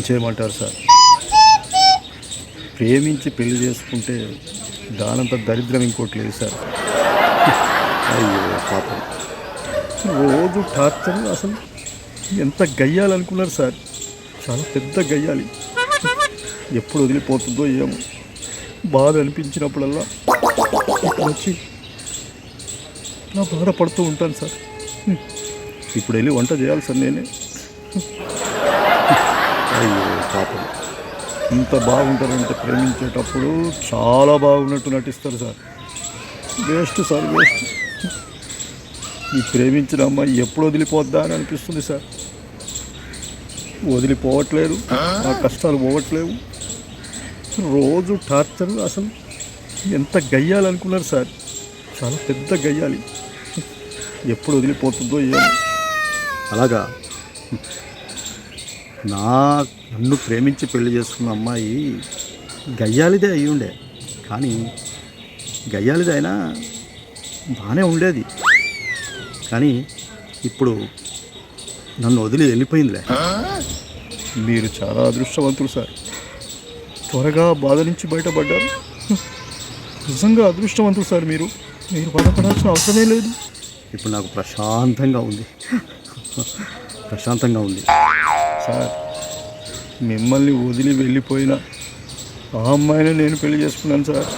ఏం చేయమంటారు సార్? ప్రేమించి పెళ్ళి చేసుకుంటే దానంత దరిద్రం ఇంకోటి లేదు సార్. అయ్యో పాపం. రోజు టార్చర్ అసలు ఎంత గయ్యాలనుకున్నారు సార్? చాలా పెద్ద గయ్యాలి. ఎప్పుడు వదిలిపోతుందో ఏమో. బాధ అనిపించినప్పుడల్లా వచ్చి నా బాధపడుతూ ఉంటాను సార్. ఇప్పుడు వెళ్ళి వంట చేయాలి సార్ నేనే. అయ్యో పాపం ఇంత బాగుంటారంటే ప్రేమించేటప్పుడు చాలా బాగున్నట్టు నటిస్తారు సార్. Waste sir waste. ఈ ప్రేమించిన అమ్మాయి ఎప్పుడు వదిలిపోద్దా అని అనిపిస్తుంది సార్. వదిలిపోవట్లేదు. నా కష్టాలు పోవట్లేవు. రోజు టార్చర్ అసలు. ఎంత గయ్యాలనుకున్నారు సార్. చాలా పెద్ద గయ్యాలి. ఎప్పుడు వదిలిపోతుందో ఏమో. అలాగా. నా నన్ను ప్రేమించి పెళ్ళి చేసుకున్న అమ్మాయి గయ్యాలిదే అయి ఉండే. కానీ గయ్యాలిదే అయినా బాగానే ఉండేది. కానీ ఇప్పుడు నన్ను వదిలి వెళ్ళిపోయిందిలే. మీరు చాలా అదృష్టవంతులు సార్. త్వరగా బాధ నుంచి బయటపడ్డారు. నిజంగా అదృష్టవంతులు సార్ మీరు. మీరు బాధపడాల్సిన అవసరమే లేదు. ఇప్పుడు నాకు ప్రశాంతంగా ఉంది. ప్రశాంతంగా ఉంది. సార్ మిమ్మల్ని వదిలి వెళ్ళిపోయిన ఆ అమ్మాయిని నేను పెళ్ళి చేసుకున్నాను సార్.